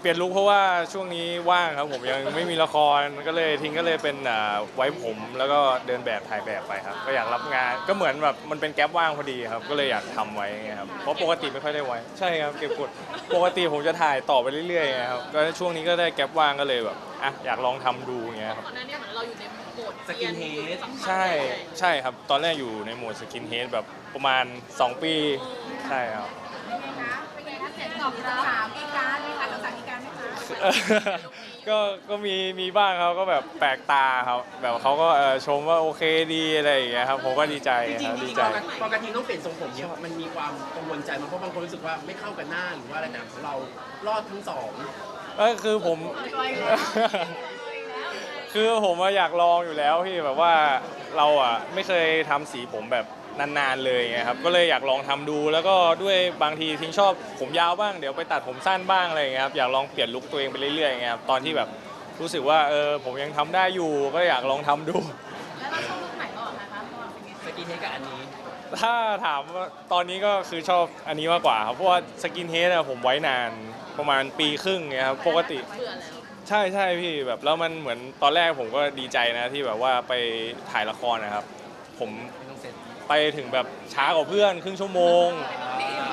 เปลี่ยนลุคเพราะว่าช่วงนี้ว่างครับผมยังไม่มีละครก็เลยทิ้งก็เลยเป็นอ่าไว้ผม แล้วก็เดินแบบถ่ายแบบไปครับ ก็อยากรับงานก็เหมือนแบบมันเป็นแก๊ปว่างพอดีครับ ก็เลยอยากทำไว้ไงครับเพราะปกติไม่ค่อยได้ไว้ ใช่ครับเก็บกดปกติผมจะถ่ายต่อไปเรื่อยๆไงครับก็ช่วงนี้ก็ได้แก๊ปว่างก็เลยแบบอะอยากลองทำดูอย่างเงี้ยครับ ก่อนหน้านี้เหมือนเราอยู่ในโหมดสกินเฮด ใช่ใช่ครับ ตอนแรกอยู่ในโหมดสกินเฮดแบบประมาณ 2 ปี ใช่ครับ เป็นไงคะเสร็จตอบสาวมีการมีการรักษามี การไหมคะก็ก็มีมีบ้างครับก็แบบแปลกตาครับแบบเขาก็เอ่อชมว่าโอเคดีอะไรอย่างเงี้ยครับผมก็ดีใจจริคงรับๆจดีริงใจ ๆพอกระทิงต้องเปลี่ยนทรงผมเนี่ยมันมีความกังวลใจมันเพราะบางคนรู้สึกว่าไม่เข้ากันหน้าหรือว่าอะไรแต่ของเรารอดทั้งสองก็คือผม คือผมอะอยากลองอยู่แล้วพี่แบบว่าเราอะไม่เคยทำสีผมแบบ นานๆเลยไงครับก็เลยอยากลองทำดู แล้วก็ด้วยบางทีทิ้งชอบผมยาวบ้างเดี๋ยวไปตัดผมสั้นบ้างอะไรอย่างเงี้ยครับอยากลองเปลี่ยนลุคตัวเองไปเรื่อยๆอย่างเงี้ยครับตอนที่แบบรู้สึกว่าเออผมยังทำได้อยู่ก็อยากลองทำดูแล้วเราชอบลุคไหนก่อนคะตอนเป็นไงสกินเฮดกับอันนี้ ถ้าถามว่าตอนนี้ก็คือชอบอันนี้มากกว่าครับเพราะว่าสกินเฮดอะผมไว้นานประมาณปีครึ่งเงี้ยครับปกติเบื่อแล้วใช่ใช่พี่แบบแล้วมันเหมือนตอนแรกผมก็ดีใจนะที่แบบว่าไปถ่ายละครนะครับ ผม ไม่ต้องเซ็ตไปถึงแบบช้ากว่าเพื่อนครึ่งชั่วโมง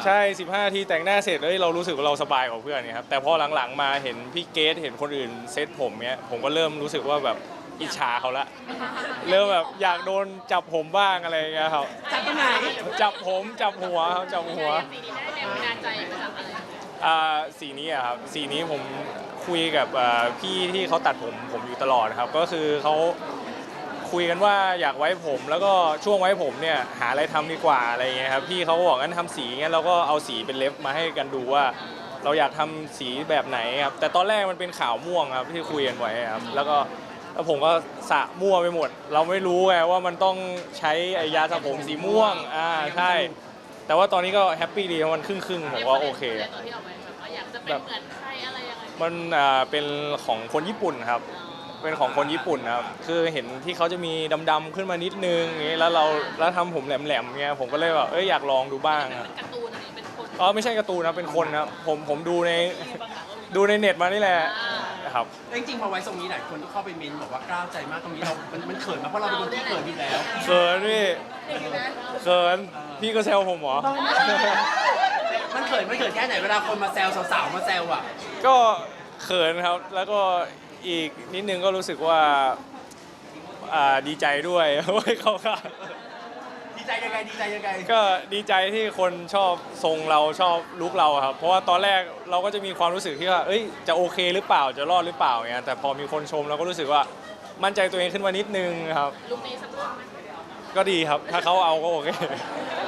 ใช่ 15นาทีแต่งหน้าเสร็จเอ้ยเรารู้สึกว่าเราสบายกว่าเพื่อนเนี่ยครับแต่พอหลังๆมาเห็นพี่เกสเห็นคนอื่นเซตผมเนี้ยผมก็เริ่มรู้สึกว่าแบบอิจฉาเขาละ เริ่มแบบอยากโดนจับผมบ้างอะไรอย่างเงี้ยครับจับตรงไหนจับผมจับหัวครับจับหัวสีนี้ได้แรงบันดาลใจมาจากอะไรอ่าสีนี้อะครับสีนี้ผมคุยกับอ่าพี่ที่เขาตัดผมผมอยู่ตลอดครับ ก็คือเขา คุยกันว่าอยากไว้ผม แล้วก็ช่วงไว้ผมเนี่ยหาอะไรทำดีกว่าอะไรเงี้ยครับพี่เขาก็บอกงั้นทำสีงั้นเราก็เอาสีเป็นเล็บมาให้กันดูว่า เราอยากทำสีแบบไหนครับแต่ตอนแรกมันเป็นขาวม่วงครับที่คุยกันไว้ครับแล้วก็แล้วผมก็สระมั่วไปหมด เราไม่รู้ไงว่ามันต้องใช้ไอ้ยาสระผมสีม่วงอ่าใช่แต่ว่าตอนนี้ก็แฮปปี้ดีเพราะมันครึ่งครึ่งๆผมว่าโอเคในตัวที่เอาไว้แบบว่าอยากจะเป็นเหมือนใครอะไรยังไงมันอ่าเป็นของคนญี่ปุ่นครับ เป็นของคนญี่ปุ่นครับ คือเห็นที่เขาจะมีดำๆขึ้นมานิดนึงอย่างงี้แล้วเราแล้วทำผมแหลมๆเงี้ยผมก็เลยแบบเอ้ยอยากลองดูบ้างครับเป็นการ์ตูนอะไรเป็นคนอ๋อไม่ใช่การ์ตูนนะเป็นคนครับผมผมดูในดูในเน็ตมานี่แหละครับแล้วจริงๆพอไว้ทรงนี้หลายคนก็เข้าไปเมนบอกว่ากล้าวใจมากตรงนี้เรา มันมันเขินมากเพราะเราเป็นคนที่เขินอยู่แล้วเขินพี่เขินพี่ก็แซวผมเหรอ มันเขินมันเขินแค่ไหนเวลาคนมาแซวสาวๆมาแซวอะ ก็ เขินครับ แล้วก็อีกนิดนึงก็รู้สึกว่าอ่าดีใจด้วยว่าเขาค่ะดีใจยังไงดีใจยังไงก็ดีใจที่คนชอบทรงเราชอบลุคเราครับ เพราะว่าตอนแรกเราก็จะมีความรู้สึกที่ว่าเอ้ยจะโอเคหรือเปล่าจะรอดหรือเปล่าเงี้ยแต่พอมีคนชมเราก็รู้สึกว่ามั่นใจตัวเองขึ้นมานิดนึงครับ ลุคนี้สักเรื่องไหมก็ดีครับ ถ้าเขาเอาก็โอเคแ